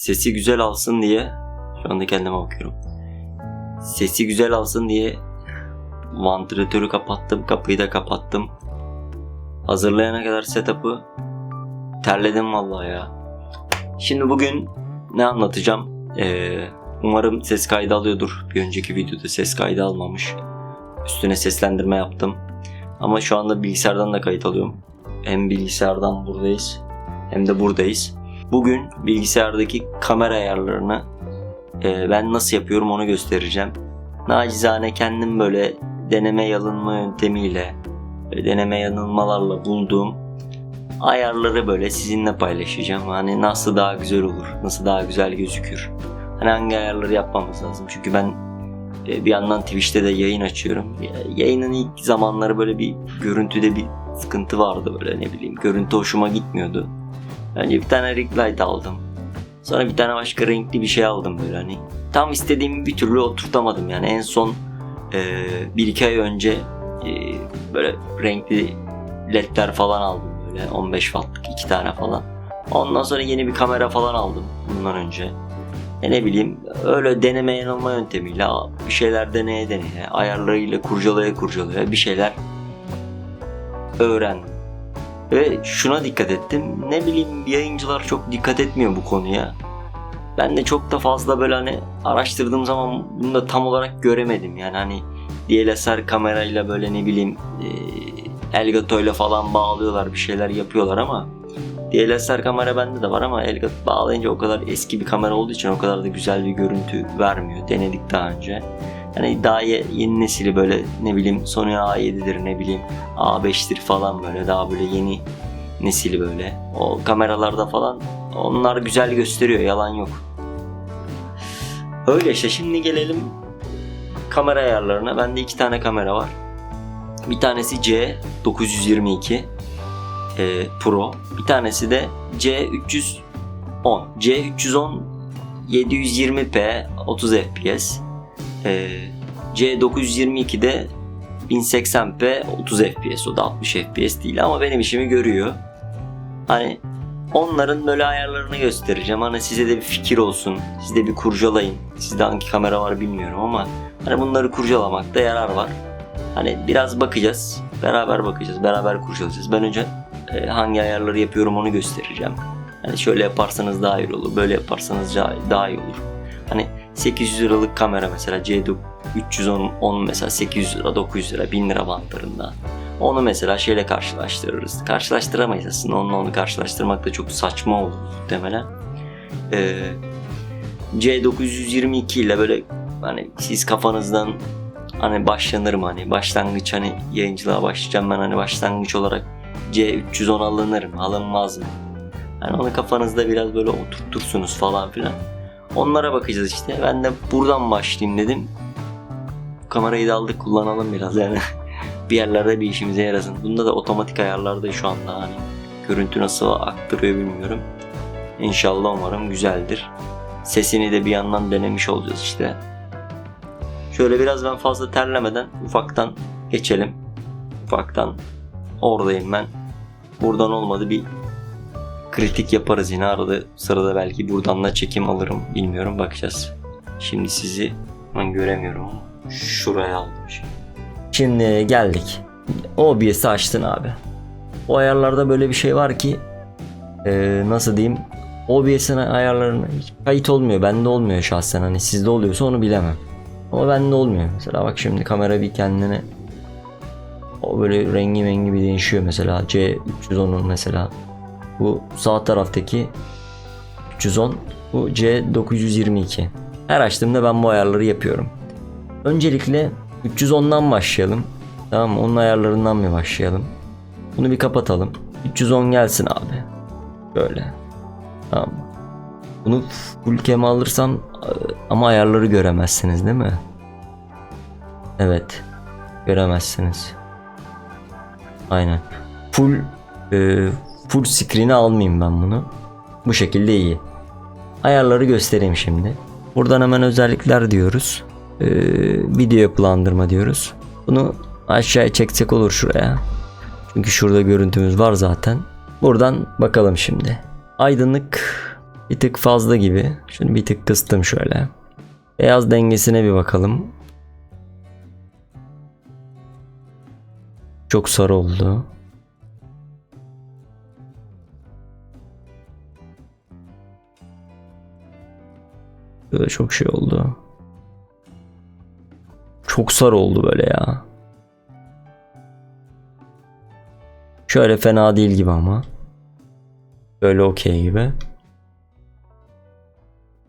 sesi güzel alsın diye şu anda kendime bakıyorum. Sesi güzel alsın diye vantilatörü kapattım, kapıyı da kapattım. Hazırlayana kadar setup'ı terledim vallahi ya. Şimdi bugün ne anlatacağım? Ee, umarım ses kaydı alıyordur. Bir önceki videoda ses kaydı almamış. Üstüne seslendirme yaptım. Ama şu anda bilgisayardan da kayıt alıyorum. Hem bilgisayardan buradayız hem de buradayız. Bugün bilgisayardaki kamera ayarlarını e, ben nasıl yapıyorum onu göstereceğim. Nacizane kendim böyle deneme yanılma yöntemiyle deneme yanılmalarla bulduğum ayarları böyle sizinle paylaşacağım. Hani nasıl daha güzel olur, nasıl daha güzel gözükür. Hani hangi ayarları yapmamız lazım. Çünkü ben e, bir yandan Twitch'te de yayın açıyorum. Ya- Yayının ilk zamanları böyle bir görüntüde bir sıkıntı vardı böyle ne bileyim. Görüntü hoşuma gitmiyordu. Önce bir tane ring light aldım. Sonra bir tane başka renkli bir şey aldım böyle hani. Tam istediğimi bir türlü oturtamadım yani. En son e, bir iki ay önce e, böyle renkli ledler falan aldım böyle 15 wattlık iki tane falan. Ondan sonra yeni bir kamera falan aldım bundan önce. E ne bileyim öyle deneme yanılma yöntemiyle bir şeyler deneye deneye ayarlarıyla kurcalaya kurcalaya bir şeyler öğrendim. Ve şuna dikkat ettim. Ne bileyim yayıncılar çok dikkat etmiyor bu konuya. Ben de çok da fazla böyle hani araştırdığım zaman bunu da tam olarak göremedim. Yani hani DSLR kamerayla böyle ne bileyim e, Elgato ile falan bağlıyorlar bir şeyler yapıyorlar ama DSLR kamera bende de var ama Elgato bağlayınca o kadar eski bir kamera olduğu için o kadar da güzel bir görüntü vermiyor. Denedik daha önce. Yani daha ye- yeni nesili böyle ne bileyim Sony A7'dir ne bileyim A5'tir falan böyle daha böyle yeni nesili böyle. O kameralarda falan onlar güzel gösteriyor yalan yok. Öyle işte şimdi gelelim kamera ayarlarına. Bende iki tane kamera var. Bir tanesi C922 e, Pro. Bir tanesi de C310. C310 720p 30 fps. E, C922'de 1080p 30 fps o da 60 fps değil ama benim işimi görüyor. Hani onların böyle ayarlarını göstereceğim. Hani size de bir fikir olsun. Siz de bir kurcalayın. Sizde hangi kamera var bilmiyorum ama hani bunları kurcalamakta yarar var. Hani biraz bakacağız. Beraber bakacağız. Beraber kurcalayacağız. Ben önce e, hangi ayarları yapıyorum onu göstereceğim. Hani şöyle yaparsanız daha iyi olur. Böyle yaparsanız daha, iyi olur. Hani 800 liralık kamera mesela C310 10 mesela 800 lira 900 lira 1000 lira bantlarında. Onu mesela şeyle karşılaştırırız. Karşılaştıramayız aslında. Onunla onu karşılaştırmak da çok saçma olur muhtemelen. Ee, C922 ile böyle hani siz kafanızdan hani başlanır mı hani başlangıç hani yayıncılığa başlayacağım ben hani başlangıç olarak C310 alınır mı alınmaz mı? Hani onu kafanızda biraz böyle oturtursunuz falan filan. Onlara bakacağız işte. Ben de buradan başlayayım dedim. Kamerayı da aldık kullanalım biraz yani. bir yerlerde bir işimize yarasın. Bunda da otomatik ayarlarda şu anda hani görüntü nasıl aktarıyor bilmiyorum. İnşallah umarım güzeldir. Sesini de bir yandan denemiş olacağız işte. Şöyle biraz ben fazla terlemeden ufaktan geçelim. Ufaktan oradayım ben. Buradan olmadı bir kritik yaparız yine arada sırada belki buradan da çekim alırım bilmiyorum bakacağız. Şimdi sizi ben göremiyorum şuraya aldım şimdi. Şimdi geldik. OBS'i açtın abi. O ayarlarda böyle bir şey var ki eee, nasıl diyeyim OBS'in ayarlarına hiç kayıt olmuyor. Bende olmuyor şahsen. Hani sizde oluyorsa onu bilemem. Ama bende olmuyor. Mesela bak şimdi kamera bir kendine o böyle rengi mengi bir değişiyor mesela. C310'un mesela. Bu sağ taraftaki 310 bu C922. Her açtığımda ben bu ayarları yapıyorum. Öncelikle 310'dan başlayalım. Tamam mı? Onun ayarlarından bir başlayalım. Bunu bir kapatalım. 310 gelsin abi. Böyle. Tamam mı? Bunu full cam alırsam e, ama ayarları göremezsiniz değil mi? Evet. Göremezsiniz. Aynen. Full e, full screen'e almayayım ben bunu. Bu şekilde iyi. Ayarları göstereyim şimdi. Buradan hemen özellikler diyoruz. Ee, video yapılandırma diyoruz. Bunu aşağıya çeksek olur şuraya. Çünkü şurada görüntümüz var zaten. Buradan bakalım şimdi. Aydınlık Bir tık fazla gibi. Şunu bir tık kıstım şöyle. Beyaz dengesine bir bakalım. Çok sarı oldu. Böyle çok şey oldu. Çok sarı oldu böyle ya. Şöyle fena değil gibi ama. Böyle okey gibi.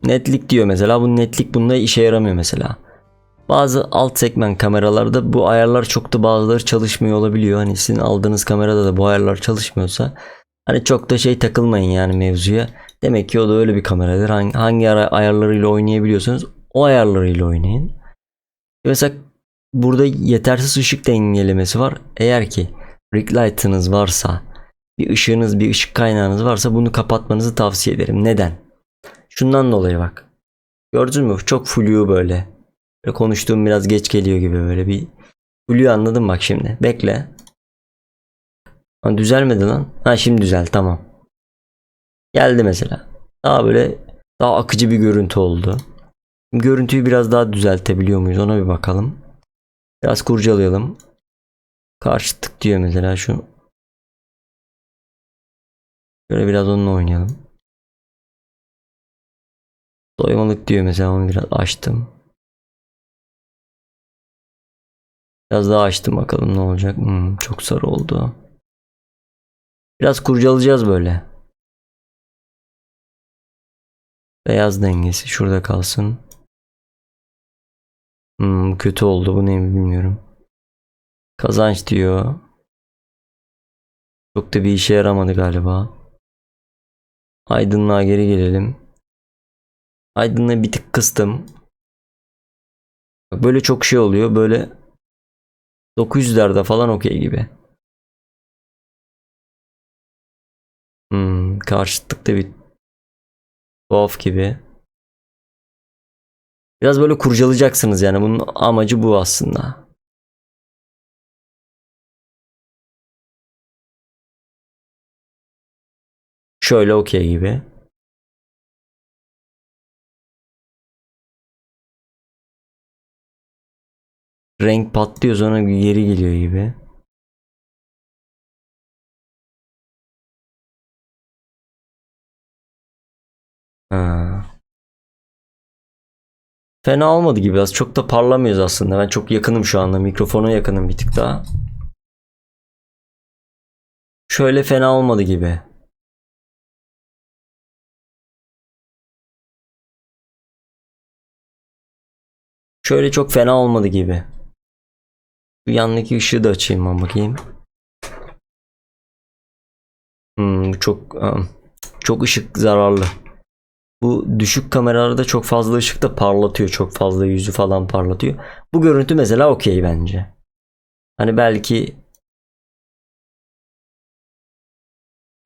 Netlik diyor mesela. Bu netlik bunda işe yaramıyor mesela. Bazı alt segment kameralarda bu ayarlar çok da bazıları çalışmıyor olabiliyor. Hani sizin aldığınız kamerada da bu ayarlar çalışmıyorsa hani çok da şey takılmayın yani mevzuya. Demek ki o da öyle bir kameradır. Hangi, hangi ayarlarıyla oynayabiliyorsanız o ayarlarıyla oynayın. Mesela burada yetersiz ışık dengelemesi var. Eğer ki ring light'ınız varsa bir ışığınız bir ışık kaynağınız varsa bunu kapatmanızı tavsiye ederim. Neden? Şundan dolayı bak. Gördün mü? Çok flu böyle. Böyle konuştuğum biraz geç geliyor gibi böyle bir flu anladın bak şimdi. Bekle. Ha, düzelmedi lan. Ha şimdi düzel tamam. Geldi mesela. Daha böyle daha akıcı bir görüntü oldu. Görüntüyü biraz daha düzeltebiliyor muyuz ona bir bakalım. Biraz kurcalayalım. Karşıtlık diyor mesela şu. Böyle biraz onunla oynayalım. Doymalık diyor mesela onu biraz açtım. Biraz daha açtım bakalım ne olacak. Hmm, çok sarı oldu. Biraz kurcalayacağız böyle. Beyaz dengesi şurada kalsın. Hmm, kötü oldu bu ne bilmiyorum. Kazanç diyor. Çok da bir işe yaramadı galiba. Aydınlığa geri gelelim. Aydınlığı bir tık kıstım. Böyle çok şey oluyor. Böyle 900'lerde falan okey gibi. Hmm, karşıtlıkta bir tuhaf gibi. Biraz böyle kurcalayacaksınız yani bunun amacı bu aslında. Şöyle okey gibi. Renk patlıyor sonra geri geliyor gibi. Fena olmadı gibi biraz. Çok da parlamıyoruz aslında. Ben çok yakınım şu anda. Mikrofona yakınım bir tık daha. Şöyle fena olmadı gibi. Şöyle çok fena olmadı gibi. Bu yandaki ışığı da açayım ben bakayım. Hmm, çok ım, çok ışık zararlı. Bu düşük kameralarda çok fazla ışık da parlatıyor. Çok fazla yüzü falan parlatıyor. Bu görüntü mesela okey bence. Hani belki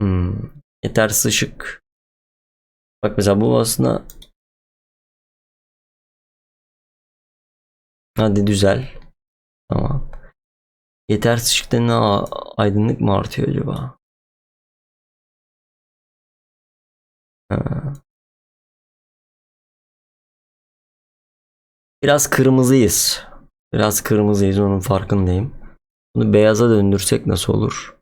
hmm, yetersiz ışık. Bak mesela bu aslında Hadi düzel. Tamam. Yetersiz ışıkta ne aydınlık mı artıyor acaba? Ha. Biraz kırmızıyız. Biraz kırmızıyız onun farkındayım. Bunu beyaza döndürsek nasıl olur?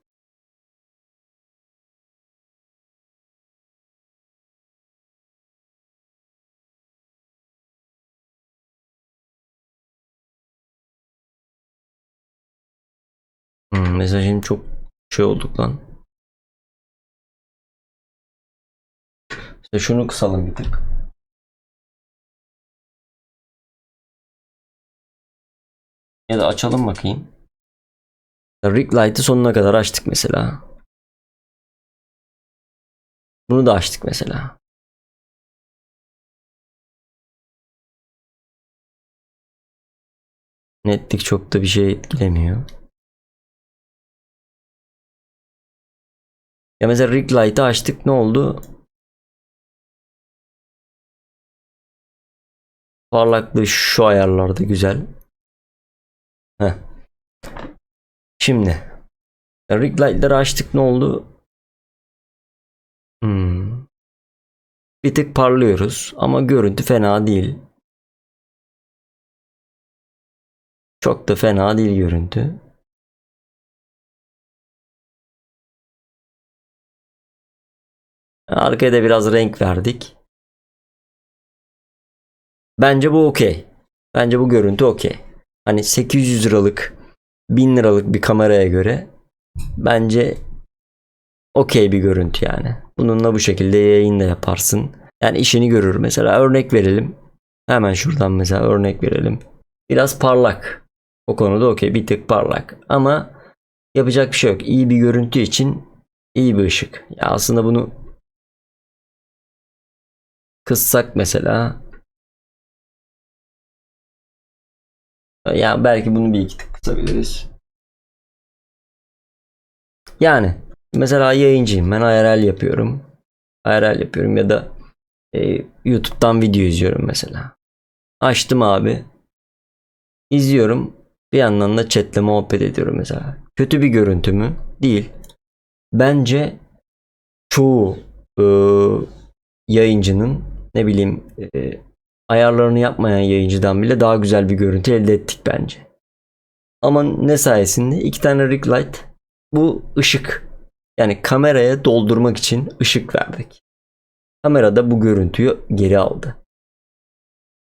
Hmm, mesajım çok şey olduk lan. İşte şunu kısalım bir tık. Ya da açalım bakayım. Rig light'ı sonuna kadar açtık mesela. Bunu da açtık mesela. Netlik çok da bir şey etkilemiyor. Ya mesela rig light'ı açtık ne oldu? Parlaklığı şu ayarlarda güzel. Heh. Şimdi rig light'ları açtık ne oldu? Hmm. Bir tık parlıyoruz ama görüntü fena değil. Çok da fena değil görüntü. Arkaya da biraz renk verdik. Bence bu okey. Bence bu görüntü okey. Hani 800 liralık 1000 liralık bir kameraya göre bence okey bir görüntü yani. Bununla bu şekilde yayın da yaparsın. Yani işini görür. Mesela örnek verelim. Hemen şuradan mesela örnek verelim. Biraz parlak. O konuda okey. Bir tık parlak. Ama yapacak bir şey yok. İyi bir görüntü için iyi bir ışık. Ya aslında bunu kıssak mesela ya belki bunu bir iki tık kısabiliriz. Yani mesela yayıncıyım. Ben IRL yapıyorum. IRL yapıyorum ya da e, YouTube'dan video izliyorum mesela. Açtım abi. İzliyorum. Bir yandan da chatle muhabbet ediyorum mesela. Kötü bir görüntü mü? Değil. Bence çoğu e, yayıncının ne bileyim e, ayarlarını yapmayan yayıncıdan bile daha güzel bir görüntü elde ettik bence. Ama ne sayesinde? iki tane ring light bu ışık. Yani kameraya doldurmak için ışık verdik. Kamerada bu görüntüyü geri aldı.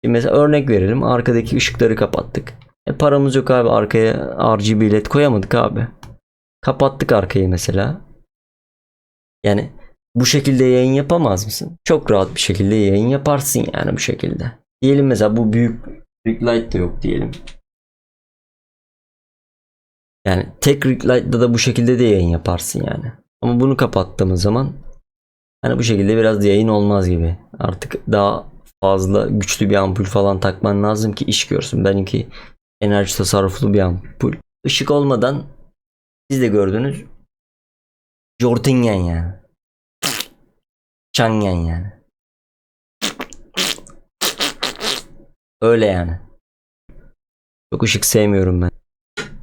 Şimdi mesela örnek verelim. Arkadaki ışıkları kapattık. E paramız yok abi. Arkaya RGB led koyamadık abi. Kapattık arkayı mesela. Yani bu şekilde yayın yapamaz mısın? Çok rahat bir şekilde yayın yaparsın yani bu şekilde. Diyelim mesela bu büyük ring light da yok diyelim. Yani tek ring light'da da bu şekilde de yayın yaparsın yani. Ama bunu kapattığımız zaman hani bu şekilde biraz yayın olmaz gibi. Artık daha fazla güçlü bir ampul falan takman lazım ki iş görsün. Benimki enerji tasarruflu bir ampul. Işık olmadan siz de gördünüz. Jortingen yani. Changen yani. Öyle yani. Çok ışık sevmiyorum ben.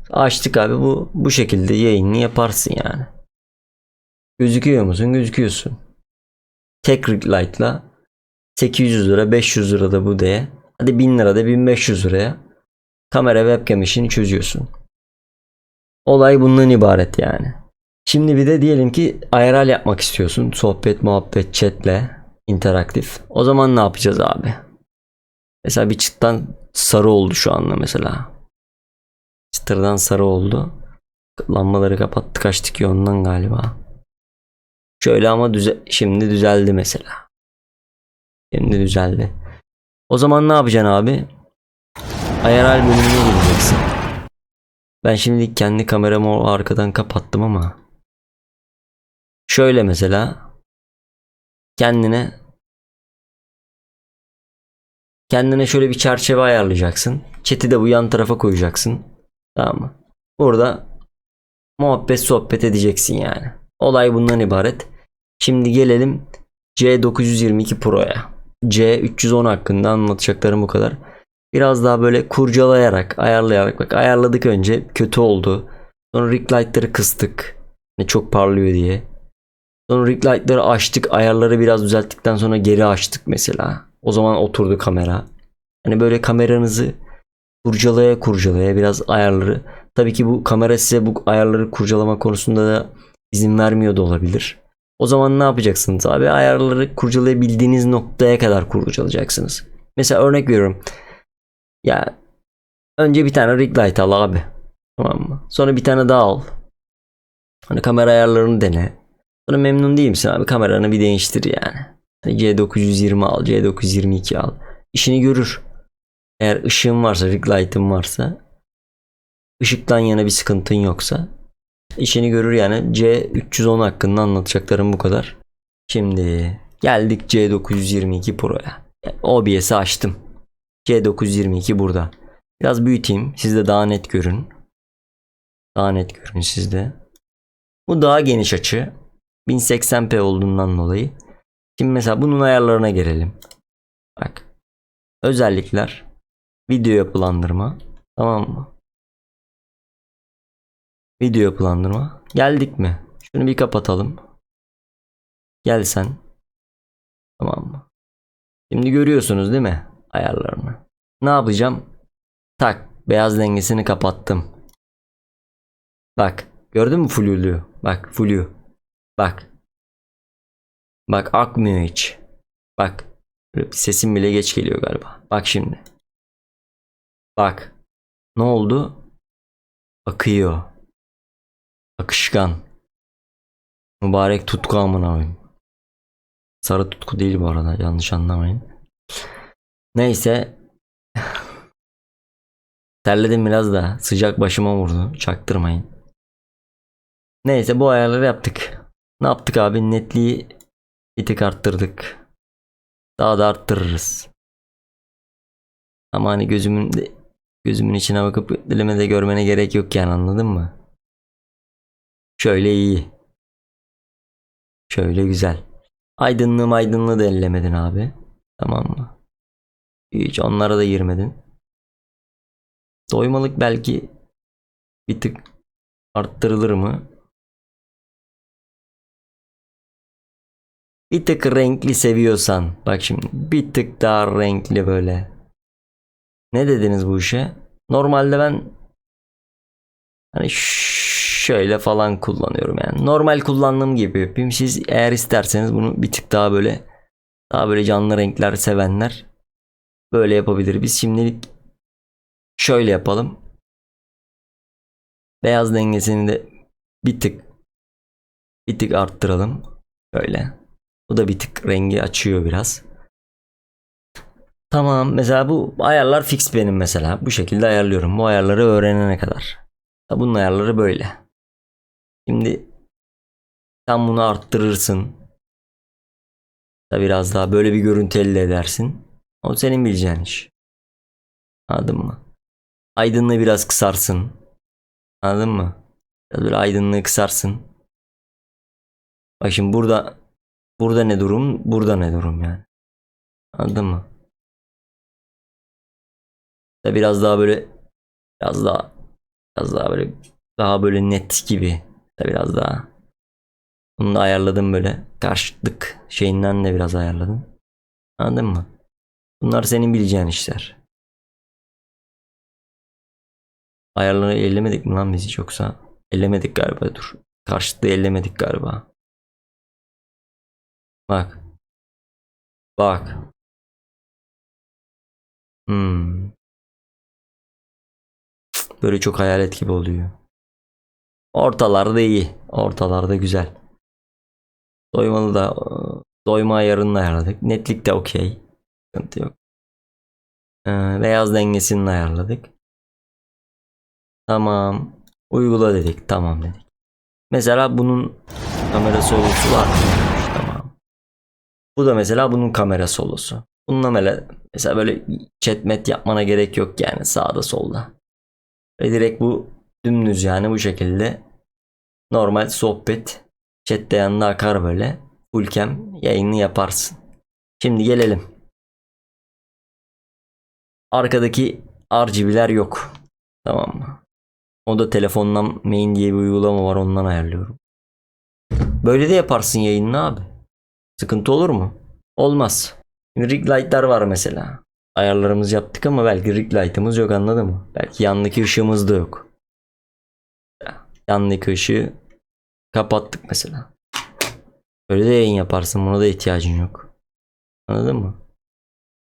Açtık abi bu bu şekilde yayını yaparsın yani. Gözüküyor musun? Gözüküyorsun. Tek ring light'la 800 lira 500 lira da bu diye. Hadi 1000 lira da 1500 liraya kamera webcam işini çözüyorsun. Olay bundan ibaret yani. Şimdi bir de diyelim ki IRL yapmak istiyorsun. Sohbet, muhabbet, chatle interaktif. O zaman ne yapacağız abi? Mesela bir çıttan sarı oldu şu anda mesela. Çıtırdan sarı oldu. Lambaları kapattık açtık ya ondan galiba. Şöyle ama düze şimdi düzeldi mesela. Şimdi düzeldi. O zaman ne yapacaksın abi? IRL bölümüne gireceksin. Ben şimdi kendi kameramı arkadan kapattım ama şöyle mesela kendine kendine şöyle bir çerçeve ayarlayacaksın. Chat'i de bu yan tarafa koyacaksın. Tamam mı? Burada muhabbet sohbet edeceksin yani. Olay bundan ibaret. Şimdi gelelim C922 Pro'ya. C310 hakkında anlatacaklarım bu kadar. Biraz daha böyle kurcalayarak, ayarlayarak bak ayarladık önce kötü oldu. Sonra ring light'ları kıstık. Ne çok parlıyor diye. Sonra ring light'ları açtık, ayarları biraz düzelttikten sonra geri açtık mesela. O zaman oturdu kamera. Hani böyle kameranızı kurcalaya kurcalaya biraz ayarları. Tabii ki bu kamera size bu ayarları kurcalama konusunda da izin vermiyor da olabilir. O zaman ne yapacaksınız abi? Ayarları kurcalayabildiğiniz noktaya kadar kurcalayacaksınız. Mesela örnek veriyorum. Ya önce bir tane ring light al abi. Tamam mı? Sonra bir tane daha al. Hani kamera ayarlarını dene. Sonra memnun değil misin abi? Kameranı bir değiştir yani. Hani C920 al, C922 al. İşini görür. Eğer ışığın varsa, ring light'ın varsa, ışıktan yana bir sıkıntın yoksa işini görür yani. C310 hakkında anlatacaklarım bu kadar. Şimdi geldik C922 Pro'ya. OBS'i açtım. C922 burada. Biraz büyüteyim. Siz de daha net görün. Daha net görün sizde. Bu daha geniş açı. 1080p olduğundan dolayı. Şimdi mesela bunun ayarlarına gelelim. Bak. Özellikler. Video yapılandırma. Tamam mı? Video yapılandırma. Geldik mi? Şunu bir kapatalım. Gel sen. Tamam mı? Şimdi görüyorsunuz değil mi ayarlarını? Ne yapacağım? Tak beyaz dengesini kapattım. Bak gördün mü flu'luyu? Bak flu. Bak. Bak akmıyor hiç. Bak. Sesim bile geç geliyor galiba. Bak şimdi. Bak. Ne oldu? Akıyor. Akışkan. Mübarek tutku amına koyayım. Sarı tutku değil bu arada yanlış anlamayın. Neyse. Terledim biraz da sıcak başıma vurdu. Çaktırmayın. Neyse bu ayarları yaptık. Ne yaptık abi? Netliği bir tık arttırdık. Daha da arttırırız. Ama hani gözümün gözümün içine bakıp dilime görmene gerek yok yani anladın mı? Şöyle iyi. Şöyle güzel. Aydınlığı aydınlığı da ellemedin abi. Tamam mı? Hiç onlara da girmedin. Doymalık belki bir tık arttırılır mı? Bir tık renkli seviyorsan. Bak şimdi bir tık daha renkli böyle. Ne dediniz bu işe? Normalde ben hani şöyle falan kullanıyorum yani. Normal kullandığım gibi yapayım. Siz eğer isterseniz bunu bir tık daha böyle daha böyle canlı renkler sevenler böyle yapabilir. Biz şimdilik şöyle yapalım. Beyaz dengesini de bir tık bir tık arttıralım. Böyle. Bu da bir tık rengi açıyor biraz. Tamam mesela bu ayarlar fix benim mesela. Bu şekilde ayarlıyorum. Bu ayarları öğrenene kadar. Bunun ayarları böyle. Şimdi sen bunu arttırırsın. Da biraz daha böyle bir görüntü elde edersin. O senin bileceğin iş. Anladın mı? Aydınlığı biraz kısarsın. Anladın mı? Biraz böyle aydınlığı kısarsın. Bak şimdi burada burada ne durum? Burada ne durum yani? Anladın mı? Da biraz daha böyle biraz daha biraz daha böyle daha böyle net gibi. Da biraz daha. Bunu da ayarladım böyle. Karşıtlık şeyinden de biraz ayarladım. Anladın mı? Bunlar senin bileceğin işler. Ayarları ellemedik mi lan biz hiç yoksa? Ellemedik galiba dur. Karşıtlığı ellemedik galiba. Bak. Bak. Hmm. Böyle çok hayalet gibi oluyor. Ortalarda iyi. Ortalarda güzel. Doymalı da doyma ayarını ayarladık. Netlik de okey. Sıkıntı yok. Ee, beyaz dengesini ayarladık. Tamam. Uygula dedik. Tamam dedik. Mesela bunun kamera solusu var. Tamam. Bu da mesela bunun kamera solusu. Bununla mesela böyle chat met yapmana gerek yok yani sağda solda. Ve direkt bu dümdüz yani bu şekilde normal sohbet chatte yanında akar böyle full cam yayını yaparsın. Şimdi gelelim. Arkadaki RGB'ler yok. Tamam mı? O da telefondan main diye bir uygulama var ondan ayarlıyorum. Böyle de yaparsın yayını abi. Sıkıntı olur mu? Olmaz. Rig light'lar var mesela. Ayarlarımızı yaptık ama belki rig light'ımız yok anladın mı? Belki yandaki ışığımız da yok. Yandaki ışığı kapattık mesela. Böyle de yayın yaparsın. Buna da ihtiyacın yok. Anladın mı?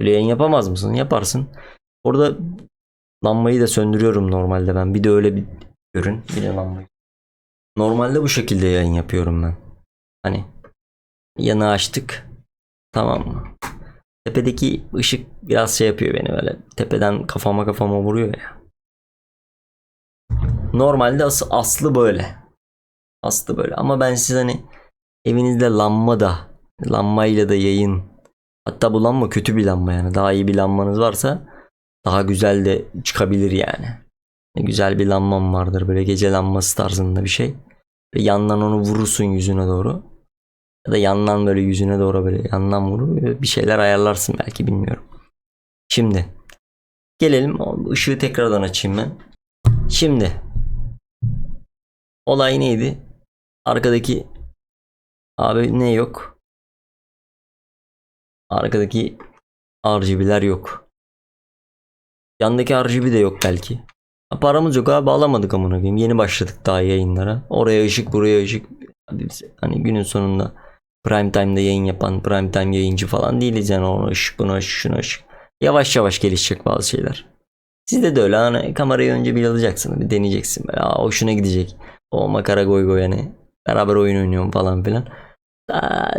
Böyle yayın yapamaz mısın? Yaparsın. Orada lambayı da söndürüyorum normalde ben. Bir de öyle bir görün. Bir de lambayı. Normalde bu şekilde yayın yapıyorum ben. Hani yanı açtık. Tamam mı? Tepedeki ışık biraz şey yapıyor beni böyle. Tepeden kafama kafama vuruyor ya. Normalde as- aslı böyle. Aslı böyle. Ama ben size hani evinizde lamba da lambayla da yayın hatta bu lamba kötü bir lamba yani daha iyi bir lambanız varsa daha güzel de çıkabilir yani. Güzel bir lambam vardır böyle gece lambası tarzında bir şey. Ve yandan onu vurursun yüzüne doğru. Ya da yandan böyle yüzüne doğru böyle yandan vurur bir şeyler ayarlarsın belki bilmiyorum. Şimdi gelelim ışığı tekrardan açayım ben. Şimdi olay neydi? Arkadaki abi ne yok? Arkadaki RGB'ler yok. Yandaki RGB de yok belki. Paramız yok abi alamadık amına koyayım. Yeni başladık daha yayınlara. Oraya ışık buraya ışık. Hani günün sonunda prime time'da yayın yapan prime time yayıncı falan değiliz yani ona ışık buna ışık şuna ışık. Yavaş yavaş gelişecek bazı şeyler. Sizde de öyle hani kamerayı önce bir alacaksın bir deneyeceksin böyle Aa, hoşuna gidecek. O makara goy goy hani beraber oyun oynuyorum falan filan. Aa,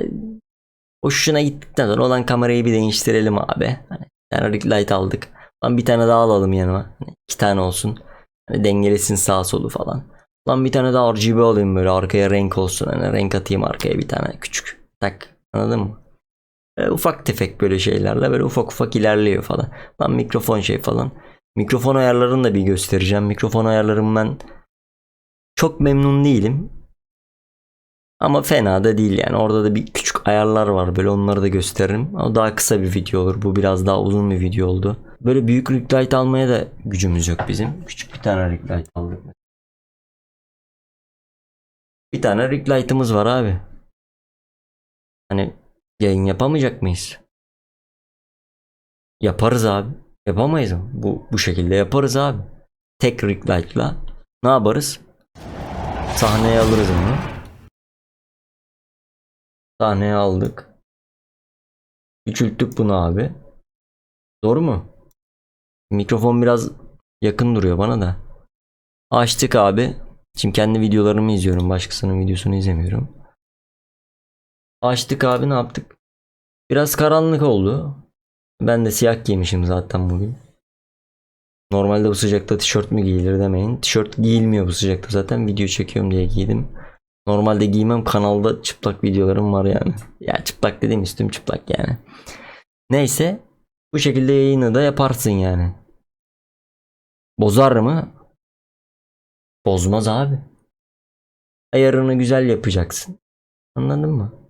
hoşuna gittikten sonra olan kamerayı bir değiştirelim abi. Hani ring light aldık. Lan bir tane daha alalım yanıma. Hani iki tane olsun. Hani dengelesin sağ solu falan. Lan bir tane daha RGB alayım böyle arkaya renk olsun. Hani renk atayım arkaya bir tane küçük. Tak anladın mı? Böyle ufak tefek böyle şeylerle böyle ufak ufak ilerliyor falan. Lan mikrofon şey falan. Mikrofon ayarlarını da bir göstereceğim. Mikrofon ayarlarım ben çok memnun değilim. Ama fena da değil yani. Orada da bir küçük ayarlar var. Böyle onları da gösteririm. O daha kısa bir video olur. Bu biraz daha uzun bir video oldu. Böyle büyük light almaya da gücümüz yok bizim. Küçük bir tane ring light aldık. Bir tane light'ımız var abi. Hani yayın yapamayacak mıyız? Yaparız abi. Yapamayız mı? Bu, bu şekilde yaparız abi. Tek light'la ne yaparız? Sahneye alırız onu. Sahneye aldık. Küçülttük bunu abi. Doğru mu? Mikrofon biraz yakın duruyor bana da. Açtık abi. Şimdi kendi videolarımı izliyorum. Başkasının videosunu izlemiyorum. Açtık abi ne yaptık? Biraz karanlık oldu. Ben de siyah giymişim zaten bugün. Normalde bu sıcakta tişört mü giyilir demeyin. Tişört giyilmiyor bu sıcakta zaten. Video çekiyorum diye giydim. Normalde giymem kanalda çıplak videolarım var yani. Ya çıplak dediğim üstüm çıplak yani. Neyse bu şekilde yayını da yaparsın yani. Bozar mı? Bozmaz abi. Ayarını güzel yapacaksın. Anladın mı?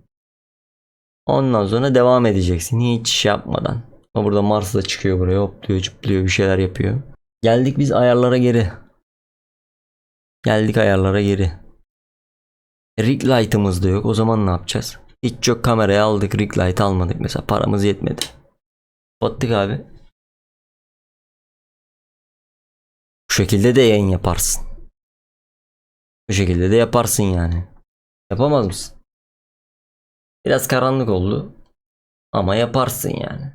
Ondan sonra devam edeceksin. Hiç şey yapmadan. Ama burada Mars da çıkıyor buraya. Hopluyor, çıplıyor, bir şeyler yapıyor. Geldik biz ayarlara geri. Geldik ayarlara geri. Rig light'ımız da yok. O zaman ne yapacağız? Hiç yok kamerayı aldık. Rig light almadık. Mesela paramız yetmedi. Battık abi. Bu şekilde de yayın yaparsın. Bu şekilde de yaparsın yani. Yapamaz mısın? Biraz karanlık oldu. Ama yaparsın yani.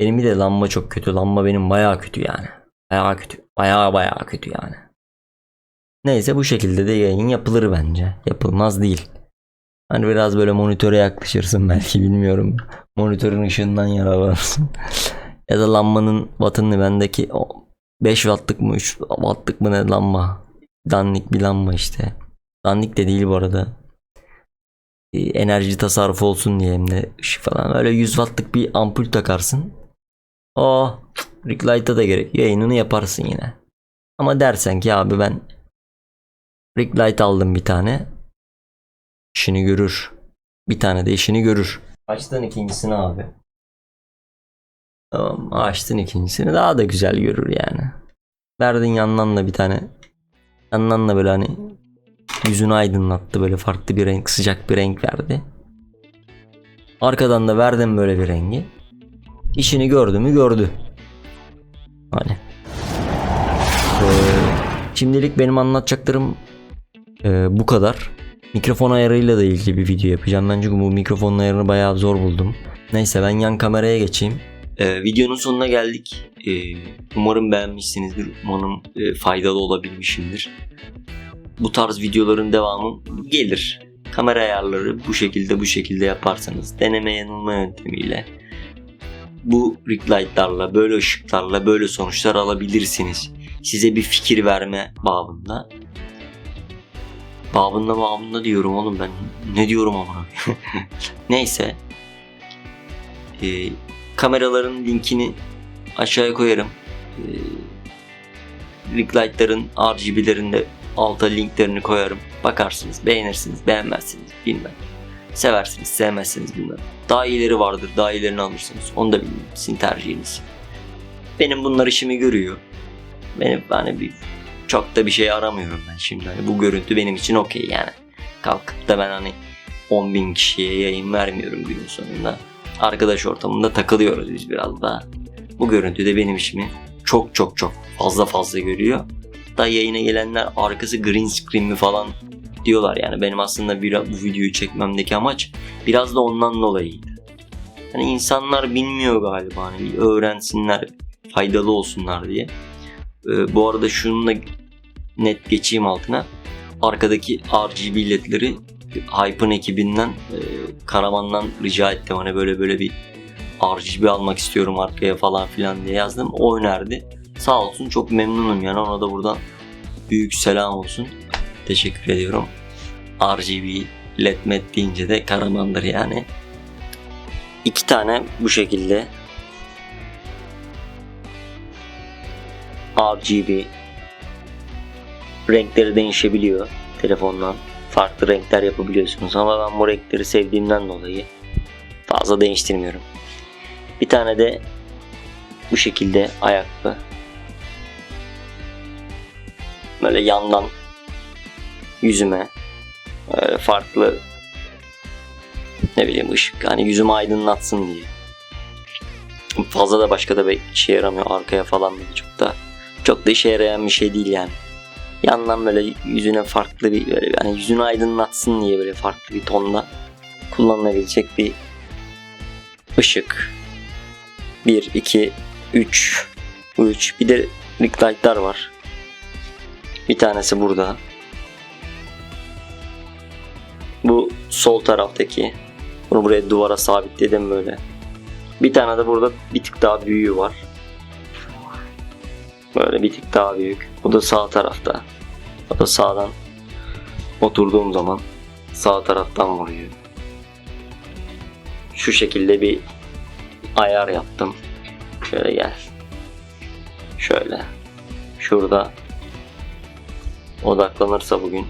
Benim bir de lamba çok kötü. Lamba benim bayağı kötü yani. Bayağı kötü. Bayağı bayağı kötü yani. Neyse bu şekilde de yayın yapılır bence. Yapılmaz değil. Hani biraz böyle monitöre yaklaşırsın belki bilmiyorum. Monitörün ışığından yararlanırsın. ya da lambanın wattını bendeki o 5 wattlık mı 3 wattlık mı ne lamba. Dandik bir lamba işte. Dandik de değil bu arada. Enerji tasarrufu olsun diye hem de ışık falan. Öyle 100 wattlık bir ampul takarsın. Oh, light'a da gerek. Yayınını yaparsın yine. Ama dersen ki abi ben light aldım bir tane. İşini görür. Bir tane de işini görür. Açtın ikincisini abi. Tamam açtın ikincisini daha da güzel görür yani. Verdin yandan da bir tane. Yandan da böyle hani yüzünü aydınlattı böyle farklı bir renk sıcak bir renk verdi. Arkadan da verdim böyle bir rengi. İşini gördü mü gördü. Hani. Ee, şimdilik benim anlatacaklarım e, bu kadar. Mikrofon ayarıyla da ilgili bir video yapacağım. Ben çünkü bu mikrofonun ayarını bayağı zor buldum. Neyse ben yan kameraya geçeyim. Ee, videonun sonuna geldik. Ee, umarım beğenmişsinizdir. Umarım e, faydalı olabilmişimdir. Bu tarz videoların devamı gelir. Kamera ayarları bu şekilde bu şekilde yaparsanız deneme yanılma yöntemiyle bu ring light'larla böyle ışıklarla böyle sonuçlar alabilirsiniz. Size bir fikir verme babında. Babında babında diyorum oğlum ben. Ne diyorum ama. Neyse. Ee, kameraların linkini aşağıya koyarım. Ee, ring light'ların RGB'lerinde alta linklerini koyarım. Bakarsınız, beğenirsiniz, beğenmezsiniz bilmem. Seversiniz, sevmezsiniz bilmem. Daha iyileri vardır, daha iyilerini alırsınız. Onu da bilmiyorum. Sizin tercihiniz. Benim bunlar işimi görüyor. Benim hani bir çok da bir şey aramıyorum ben şimdi. Hani bu görüntü benim için okey yani. Kalkıp da ben hani 10 bin kişiye yayın vermiyorum günün sonunda. arkadaş ortamında takılıyoruz biz biraz daha. Bu görüntü de benim işimi çok çok çok fazla fazla görüyor. Da yayına gelenler arkası green screen mi falan diyorlar yani. Benim aslında bir, bu videoyu çekmemdeki amaç biraz da ondan dolayıydı. Hani insanlar bilmiyor galiba hani öğrensinler faydalı olsunlar diye. Ee, bu arada şunu da net geçeyim altına. Arkadaki RGB ledleri Hype'ın ekibinden e, Karaman'dan rica ettim hani böyle böyle bir RGB almak istiyorum arkaya falan filan diye yazdım. O önerdi. Sağ olsun çok memnunum yani ona da buradan büyük selam olsun. Teşekkür ediyorum. RGB led met deyince de Karaman'dır yani. İki tane bu şekilde RGB renkleri değişebiliyor telefondan. Farklı renkler yapabiliyorsunuz ama ben bu renkleri sevdiğimden dolayı fazla değiştirmiyorum. Bir tane de bu şekilde ayaklı. Böyle yandan yüzüme farklı ne bileyim ışık hani yüzümü aydınlatsın diye. Fazla da başka da bir işe yaramıyor arkaya falan böyle çok da çok da işe yarayan bir şey değil yani. Yandan böyle yüzüne farklı bir böyle yani yüzünü aydınlatsın diye böyle farklı bir tonda kullanılabilecek bir ışık. 1, 2, 3, 3. Bir de ring light'lar var. Bir tanesi burada. Bu sol taraftaki. Bunu buraya duvara sabitledim böyle. Bir tane de burada bir tık daha büyüğü var. Böyle bir tık daha büyük. Bu da sağ tarafta. O da sağdan oturduğum zaman sağ taraftan vuruyor. Şu şekilde bir ayar yaptım. Şöyle gel. Şöyle. Şurada odaklanırsa bugün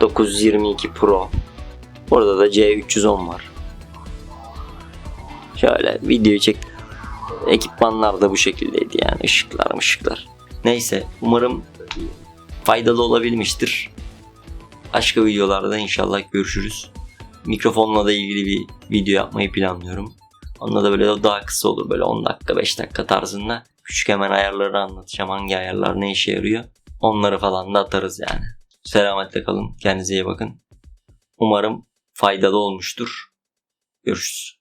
922 Pro. Burada da C310 var. Şöyle videoyu çek. Ekipmanlar da bu şekildeydi yani ışıklar ışıklar. Neyse umarım faydalı olabilmiştir. Başka videolarda inşallah görüşürüz. Mikrofonla da ilgili bir video yapmayı planlıyorum. Onunla da böyle daha kısa olur böyle 10 dakika 5 dakika tarzında. Küçük hemen ayarları anlatacağım hangi ayarlar ne işe yarıyor. Onları falan da atarız yani. Selametle kalın. Kendinize iyi bakın. Umarım faydalı olmuştur. Görüşürüz.